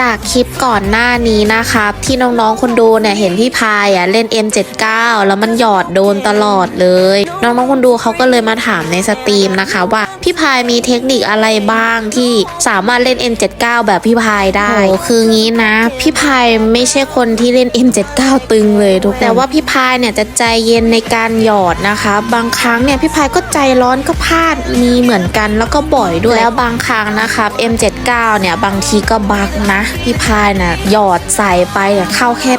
จากคลิปก่อนหน้านี้นะครับที่น้องๆคนดูเนี่ยเห็นพี่พายอะเล่น M79 แล้วมันหยอดโดนตลอดเลย น้องๆคนดูเขาก็เลยมาถามในสตรีมนะคะว่า พี่พายมีเทคนิคอะไรบ้างที่สามารถเล่น M79 แบบพี่พายได้โอ้คืองี้นะ พี่พายไม่ใช่คนที่เล่น M79 ตึงเลยทุกคนแต่ว่าพี่พายเนี่ยจะใจเย็นในการหยอดนะคะ บางครั้งเนี่ยพี่พายก็ใจร้อนก็พลาดมีเหมือนกันแล้วก็บ่อยด้วยแล้วบางครั้งนะครับ M79 เนี่ยบางทีก็บักนะ พี่พายน่ะหยอดใส่ไปเนี่ยเข้าแค่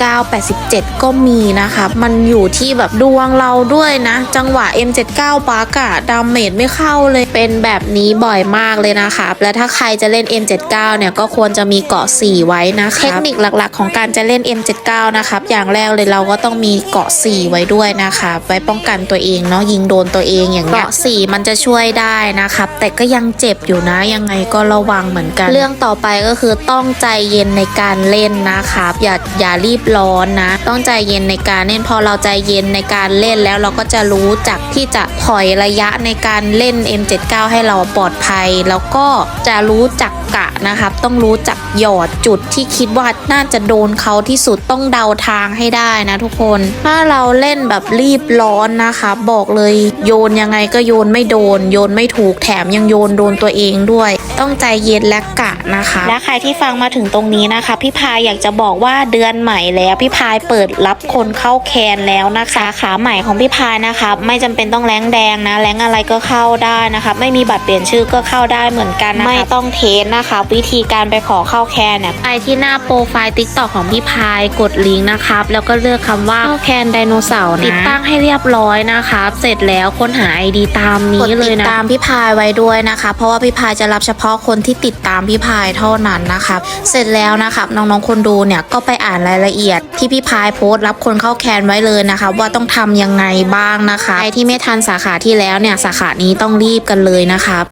89 87 ก็มีนะครับมันอยู่ที่แบบดวงเราด้วยนะ จังหวะ M79 บักอะดาเมจไม่เข้าเลยเป็นแบบนี้บ่อยมากเลยนะครับและถ้าใครจะเล่น M79 เนี่ยก็ควรจะมีเกาะ 4 ไว้นะคะเทคนิคหลักๆ ของการจะเล่น M79 นะครับอย่างแรกเลยเราก็ต้องมีเกาะ 4 ไว้ด้วยนะคะไว้ป้องกันตัวเองเนาะยิงโดนตัวเองอย่างเงี้ยเกาะ 4 มันจะช่วยได้นะครับแต่ก็ยังเจ็บอยู่นะยังไงก็ระวังเหมือนกัน เรื่องต่อไปก็คือต้องใจเย็นในการเล่นนะครับอย่าอย่ารีบร้อนนะ ต้องใจเย็นในการเล่นพอเราใจเย็นในการเล่นแล้วเราก็จะรู้จักที่จะถอยระยะในการเล่น M79 ให้เราปลอดภัย แล้วก็จะรู้จัก กะนะครับ ต้องรู้จักหยอดจุดที่คิดว่าน่าจะโดนเขาที่สุดต้องเดาทางให้ได้นะทุกคน ถ้าเราเล่นแบบรีบร้อนนะคะบอกเลยโยนยังไงก็โยนไม่โดน โยนไม่ถูกแถมยังโยนโดนตัวเองด้วย ต้องใจเย็นและกะนะคะ และใครที่ฟังมาถึงตรงนี้นะคะ พี่พายอยากจะบอกว่าเดือนใหม่แล้วพี่พายเปิดรับคนเข้าแคนแล้วนะคะสาขาใหม่ของพี่พายนะคะไม่จำเป็นต้องแรงแดงนะแรงอะไรก็เข้าได้นะคะ ไม่มีบัตรเปลี่ยนชื่อก็เข้าได้เหมือนกันนะคะไม่ต้องเทสนะคะวิธีการไปขอเข้าแคนเนี่ยไปที่หน้าโปรไฟล์ติ๊กต็อกของพี่พายกดลิงก์นะครับ แล้วก็เลือกคำว่าเข้าแคนไดโนเสาร์ติดตั้งให้เรียบร้อยนะครับเสร็จแล้วค้นหา ID ตามนี้เลยนะติดตามพี่พายไว้ด้วยนะคะ เพราะว่าพี่พายจะรับเฉพาะคนที่ติดตามพี่พายเท่านั้นนะครับเสร็จแล้วนะครับน้องๆคนดูเนี่ยก็ไปอ่านรายละเอียด ที่พี่พายโพสต์รับคนเข้าแคนไว้เลยนะคะ ว่าต้องทำยังไงบ้างนะคะใครที่ไม่ทันสาขาที่แล้วเนี่ยสาขานี้ต้องรีบกันเลยนะครับ